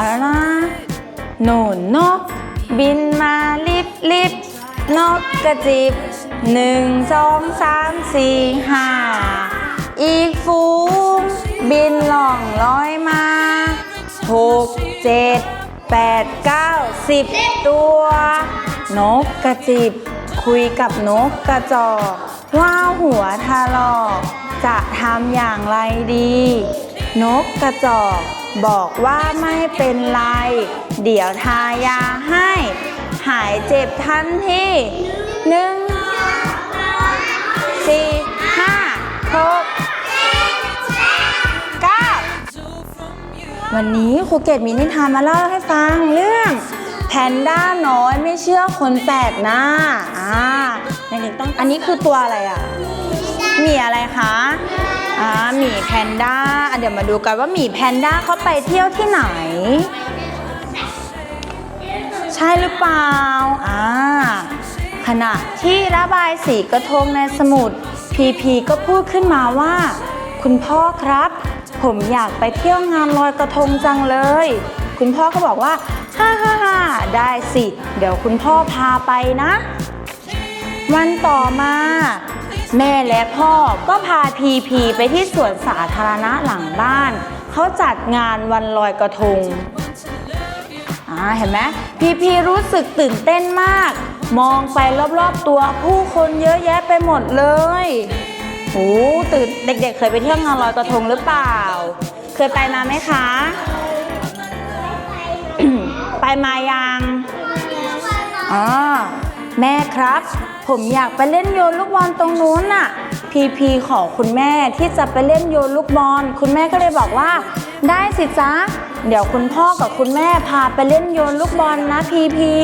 เอาแล้วนะหนูนก บินมาลิบลิบนกกระจิบหนึ่งสองสามสี่ห้าอีกฝูงบินล่องลอยมาหกเจ็ดแปดเก้าสิบตัว นกกระจิบ คุยกับนกกระจอกว่าหัวทะลอกจะทำอย่างไรดี นกกระจอก บอกว่าไม่เป็นไร เดี๋ยวทายาให้ หายเจ็บทันทีหนึ่งสี่ห้าหกเก้าวันนี้ครูเกดมีนิทานมาเล่าให้ฟังเรื่องแพนด้าน้อยไม่เชื่อคนแปลกหน้า อ่าเด็กๆต้อง อันนี้คือตัวอะไรอะ มีอะไรคะ อ่าหมีแพนด้าอะเดี๋ยวมาดูกันว่าหมีแพนด้าเขาไปเที่ยวที่ไหน ใช่หรือเปล่าอ่าขณะที่ระบายสีกระทงในสมุด พีพีก็พูดขึ้นมาว่า คุณพ่อครับ ผมอยากไปเที่ยวงานลอยกระทงจังเลย คุณพ่อก็บอกว่าฮ่าฮ่าฮ่าได้สิ เดี๋ยวคุณพ่อพาไปนะ วันต่อมา แม่และพ่อก็พาพีพีไปที่สวนสาธารณะหลังบ้าน เขาจัดงานวันลอยกระทงอ่าเห็นไหมพีพีรู้สึกตื่นเต้นมาก มองไปรอบๆตัวผู้คนเยอะแยะไปหมดเลยโอ้ตื่นเด็กๆเคยไปเที่ยวงานลอยกระทงหรือเปล่า เคยไปมาไหมคะ ไปมายังอ๋อแม่ครับ ผมอยากไปเล่นโยนลูกบอลตรงนู้นน่ะ พีพีขอคุณแม่ที่จะไปเล่นโยนลูกบอล คุณแม่ก็เลยบอกว่า ได้สิจ๊ะ เดี๋ยวคุณพ่อกับคุณแม่พาไปเล่นโยนลูกบอลนะพีพี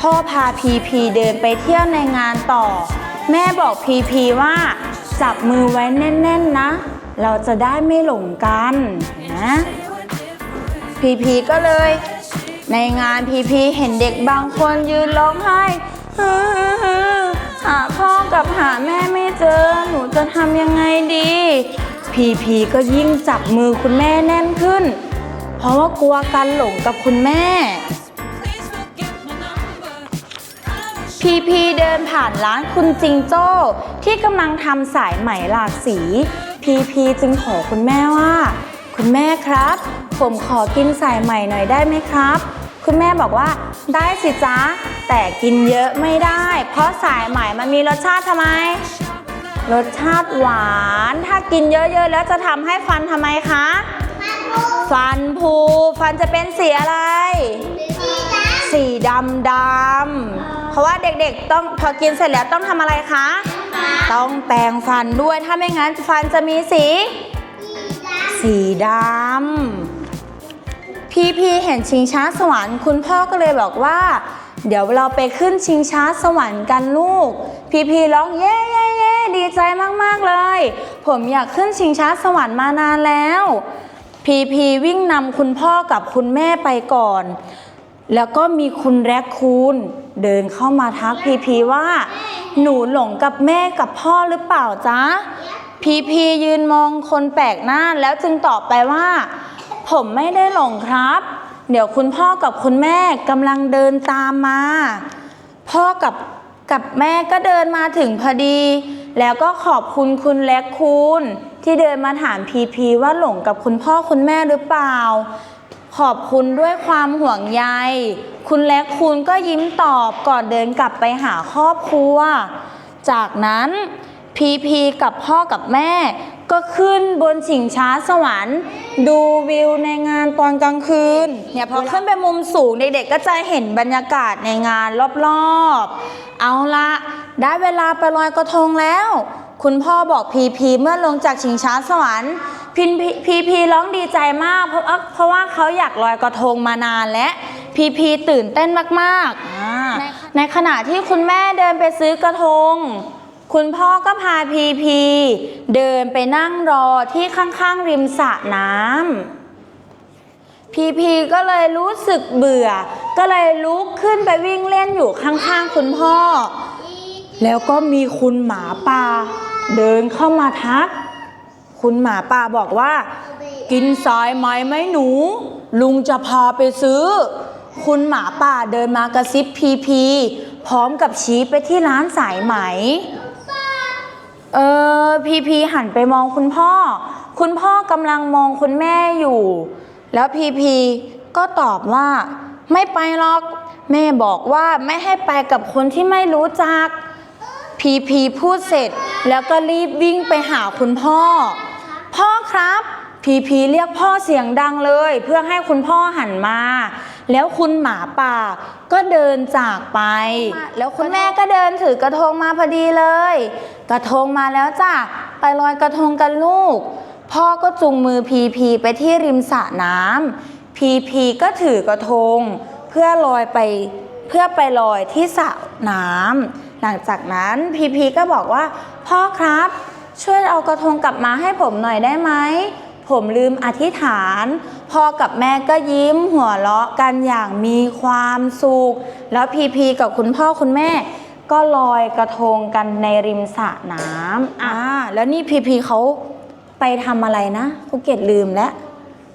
พ่อพาพีพีเดินไปเที่ยวในงานต่อ แม่บอกพีพีว่า จับมือไว้แน่น ๆนะ เราจะได้ไม่หลงกันนะพีพีก็เลย ในงานพีพีเห็นเด็กบางคนยืนร้องไห้หาพ่อกับหาแม่ไม่เจอ หนูจะทำยังไงดี พีพีก็ยิ่งจับมือคุณแม่แน่นขึ้น เพราะว่ากลัวกันหลงกับคุณแม่ พีพีเดินผ่านร้านคุณจิงโจ้ที่กำลังทำสายไหมหลากสี พีพีจึงขอคุณแม่ว่า คุณแม่ครับ ผมขอกินสายไหมหน่อยได้ไหมครับ คุณแม่บอกว่าได้สิจ๊ะแต่กินเยอะไม่ได้ เพราะสายไหมมันมีรสชาติทำไม รสชาติหวาน ถ้ากินเยอะๆแล้วจะทำให้ฟันทำไมคะ ฟันผุฟันจะเป็นสีอะไร สีดำดำเพราะว่าเด็กๆต้องพอกินเสร็จแล้วต้องทำอะไรคะ ต้องแปรงฟันด้วยถ้าไม่งั้นฟันจะมีสี สีดำ พีพีเห็นชิงช้าสวรรค์ คุณพ่อก็เลยบอกว่า เดี๋ยวเราไปขึ้นชิงช้าสวรรค์กันลูก พีพีร้องเย้เย้เย้ดีใจมาก ๆ เลย ผมอยากขึ้นชิงช้าสวรรค์มานานแล้ว พีพีวิ่งนำคุณพ่อกับคุณแม่ไปก่อน แล้วก็มีคุณแรคคูนเดินเข้ามาทักพีพีว่า หนูหลงกับแม่กับพ่อหรือเปล่าจ๊ะพีพียืนมองคนแปลกหน้าแล้วจึงตอบไปว่า ผมไม่ได้หลงครับ เดี๋ยวคุณพ่อกับคุณแม่กำลังเดินตามมา พ่อกับกับแม่ก็เดินมาถึงพอดี แล้วก็ขอบคุณคุณแลกคูณที่เดินมาถามพีพีว่าหลงกับคุณพ่อคุณแม่หรือเปล่า ขอบคุณด้วยความห่วงใย คุณแลกคูณก็ยิ้มตอบก่อนเดินกลับไปหาครอบครัว จากนั้นพีพีกับพ่อกับแม่ ก็ขึ้นบนชิงช้าสวรรค์ดูวิวในงานตอนกลางคืนเนี่ยพอขึ้นไปมุมสูงเด็กๆก็จะเห็นบรรยากาศในงานรอบๆ เอาละได้เวลาไปลอยกระทงแล้ว คุณพ่อบอกพีพีเมื่อลงจากชิงช้าสวรรค์พินพีพีร้องดีใจมากเพราะว่าเพราะว่าเขาอยากลอยกระทงมานานและพีพีตื่นเต้นมากๆอ่าในขณะที่คุณแม่เดินไปซื้อกระทง คุณพ่อก็พาพีพีเดินไปนั่งรอที่ข้างๆริมสระน้ำพีพีก็เลยรู้สึกเบื่อ ก็เลยลุกขึ้นไปวิ่งเล่นอยู่ข้างๆคุณพ่อ แล้วก็มีคุณหมาป่า เดินเข้ามาทัก คุณหมาป่าบอกว่า กินสายไหมไหมหนู ลุงจะพาไปซื้อ คุณหมาป่าเดินมากระซิบพีพีพร้อมกับชี้ไปที่ร้านสายไหม เออ พีพีหันไปมองคุณพ่อ คุณพ่อกำลังมองคุณแม่อยู่ แล้วพีพีก็ตอบว่า ไม่ไปหรอก แม่บอกว่าไม่ให้ไปกับคนที่ไม่รู้จัก พีพีพูดเสร็จ แล้วก็รีบวิ่งไปหาคุณพ่อ พ่อครับ พีพีเรียกพ่อเสียงดังเลย เพื่อให้คุณพ่อหันมา แล้วคุณหมาป่าก็เดินจากไป แล้วคุณแม่ก็เดินถือกระทงมาพอดีเลย กระทงมาแล้วจ้ะไปลอยกระทงกันลูก พ่อก็จูงมือพีพีไปที่ริมสระน้ำพีพีก็ถือกระทง เพื่อลอยไปเพื่อไปลอยที่สระน้ำหลังจากนั้นพีพีก็บอกว่า พ่อครับ ช่วยเอากระทงกลับมาให้ผมหน่อยได้ไหมผมลืมอธิษฐาน พ่อกับแม่ก็ยิ้มหัวเราะกันอย่างมีความสุข แล้วพีพีกับคุณพ่อคุณแม่ ก็ลอยกระทงกันในริมสระน้ำอ่าแล้วนี่พีพีเขาไปทำอะไรนะภูเก็ตลืมแล้ว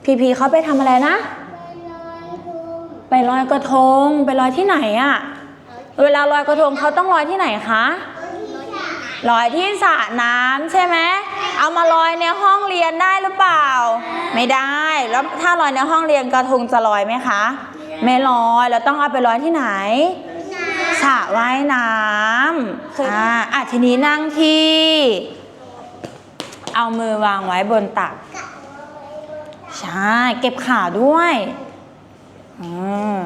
พีพีเขาไปทำอะไรนะ ไปลอยกระทง ไปลอยที่ไหนอะเวลาลอยกระทงเขาต้องลอยที่ไหนคะลอยที่สระน้ำใช่ไหม เอามาลอยในห้องเรียนได้หรือเปล่า ไม่ได้ แล้วถ้าลอยในห้องเรียนกระทงจะลอยไหมคะ ไม่ลอยแล้วต้องเอาไปลอยที่ไหนสระว่ายน้ำอ่าอะทีนี้นั่งที่ เอามือวางไว้บนตัก ใช่ เก็บขาด้วย อืม